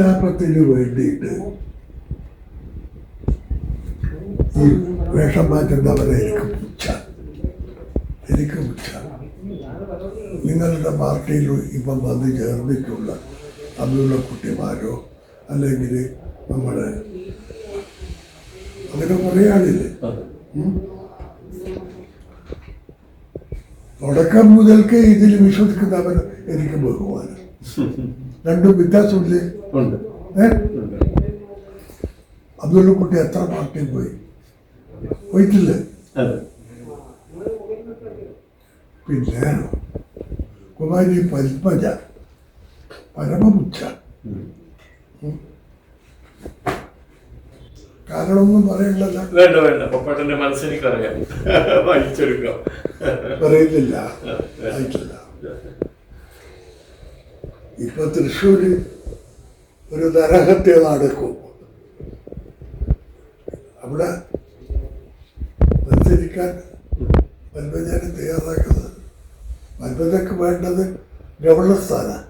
ലാഭത്തിന് വേണ്ടിയിട്ട് ഈ വേഷം മാറ്റുന്നവരെ എനിക്ക് പുച്ഛ. എനിക്ക് പുച്ഛ. നിങ്ങളുടെ പാർട്ടിയിൽ ഇപ്പം വന്ന് ചേർന്നിട്ടുള്ള അന്നുള്ള കുട്ടിമാരോ അല്ലെങ്കിൽ നമ്മുടെ അങ്ങനെ കുറേ? തുടക്കം മുതൽക്ക് ഇതിൽ വിശ്വസിക്കുന്നവർ എനിക്ക് ബഹുമാനം. രണ്ടും വ്യത്യാസമില്ലേ? ഉണ്ട്. ഏഹ് ഉണ്ട് അബ്ദുള്ള കുട്ടി എത്ര പാർട്ടിയും പോയി? പോയിട്ടില്ലേ? അതെ. പിന്നെ കുമാരി പത്മജ പരമപുച്ച. കാരണമൊന്നും പറയണ്ടല്ലോ വേണ്ട വേണ്ട. പപ്പാട്ടന്റെ മനസ്സെനിക്കറിയാം വായിച്ചെടുക്കാം പറയുന്നില്ല ആയിട്ടില്ല ഇപ്പൊ തൃശ്ശൂര് ഒരു നരഹത്യ നടക്കും അവിടെ മത്സരിക്കാൻ പത്മജാനെ തയ്യാറാക്കുന്നത് പത്മജക്ക് വേണ്ടത് ഗവർണർ സ്ഥാനം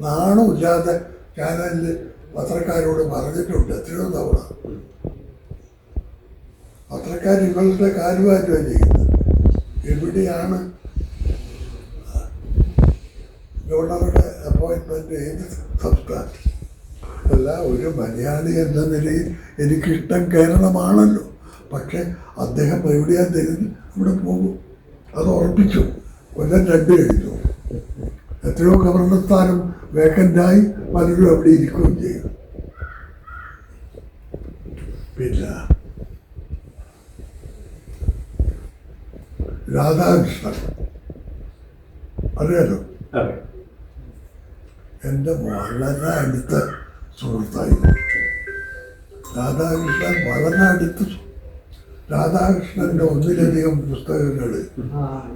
നാണമില്ലാതെ ചാനലിൽ പത്രക്കാരോട് പറഞ്ഞിട്ടുണ്ട് എത്രയോ തവണ. പത്രക്കാർ ഇവളുടെ കാര്യമായിട്ടാണ് ചെയ്യുന്നത്. എവിടെയാണ് ഗവർണറുടെ അപ്പോയിൻമെന്റ് ഏത് സംസ്ഥാനം അല്ല ഒരു മലയാളി എന്ന നിലയിൽ എനിക്കിഷ്ടം കേരളമാണല്ലോ. പക്ഷേ അദ്ദേഹം എവിടെയാ തരുന്നത്? അവിടെ പോകും. അത് ഉറപ്പിച്ചു. കൊല്ലം രണ്ട് കഴിഞ്ഞു. എത്രയോ ഗവർണർ സ്ഥാനം വേക്കന്റായി പലരും അവിടെ ഇരിക്കുകയും ചെയ്യും പിന്നെ രാധാകൃഷ്ണൻ. അറിയാലോ? എന്റെ വളരെ അടുത്ത സുഹൃത്തായിരുന്നു രാധാകൃഷ്ണൻ വളരെ അടുത്ത് രാധാകൃഷ്ണന്റെ രാധാകൃഷ്ണന്റെ ഒന്നിലധികം പുസ്തകങ്ങൾ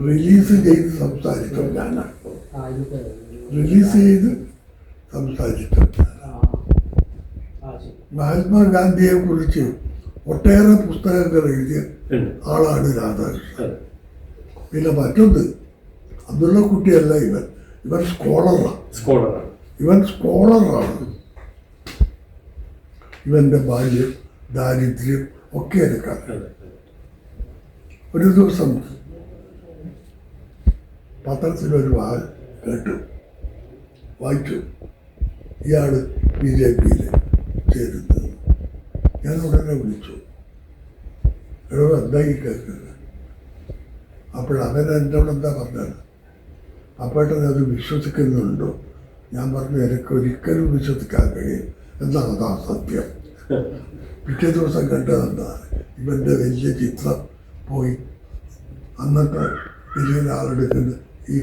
റിലീസ് ചെയ്ത് സംസാരിച്ചു ഞാനാണ്. റിലീസ് ചെയ്ത് സംസാരിച്ചു മഹാത്മാഗാന്ധിയെ കുറിച്ച് ഒട്ടേറെ പുസ്തകങ്ങൾ എഴുതിയ ആളാണ് രാധാകൃഷ്ണൻ. പിന്നെ മറ്റൊന്ന് അബ്ദുള്ള കുട്ടിയല്ല ഇവൻ. ഇവൻ സ്കോളറാണ്. സ്കോളറാണ്. ഇവൻ സ്കോളറാണ് ഇവന്റെ ബാല്യം ദാരിദ്ര്യം ഒക്കെ എടുക്കാൻ. ഒരു ദിവസം പത്രത്തിലൊരു വാൽ കേട്ടു. വായിച്ചു. ഇയാൾ ബി ജെ പിയിൽ ചേരുന്നത് ഞാൻ ഉടനെ വിളിച്ചു. എടോ എന്തായി കേൾക്കുന്നത്? അപ്പോൾ അവൻ എന്നോട് എന്താ പറഞ്ഞത്? അപ്പോഴത്തെ അത് വിശ്വസിക്കുന്നുണ്ടോ? ഞാൻ പറഞ്ഞു എനിക്ക് ഒരിക്കലും വിശ്വസിക്കാൻ കഴിയും. എന്നാണ് അതാ സത്യം. പിറ്റേ ദിവസം കണ്ടതെന്താണ് ഇവന്റെ വലിയ ചിത്രം പോയി. അന്നത്തെ വലിയ ആളുടെ ഈ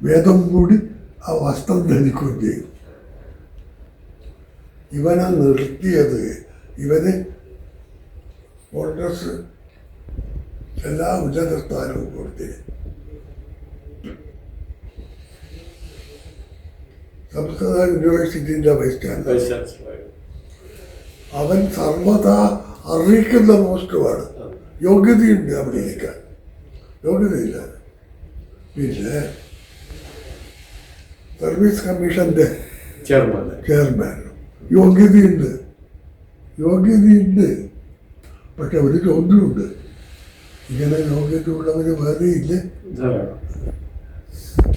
വേദം കൂടി ആ വസ്ത്രം ധരിക്കുകയും ചെയ്യും ഇവനെ നിർത്തിയത് ഇവന് കോൺഗ്രസ് എല്ലാ ഉന്നത സ്ഥാനവും കൊടുത്തി സംസ്കൃത യൂണിവേഴ്സിറ്റിന്റെ വൈസ് ചാൻസലർ അവൻ സർവതാ അറിയിക്കുന്ന പോസ്റ്റുമാണ് യോഗ്യതയുണ്ട് അവിടെ ഇരിക്കാൻ യോഗ്യതയില്ല. പിന്നെ സർവീസ് കമ്മീഷന്റെ ചെയർമാൻ ചെയർമാൻ യോഗ്യതയുണ്ട്. യോഗ്യതയുണ്ട്. പക്ഷെ ഒരു ചോദ്യമുണ്ട്. ഇങ്ങനെ യോഗ്യതയുള്ളവർ വേറെ ഇല്ല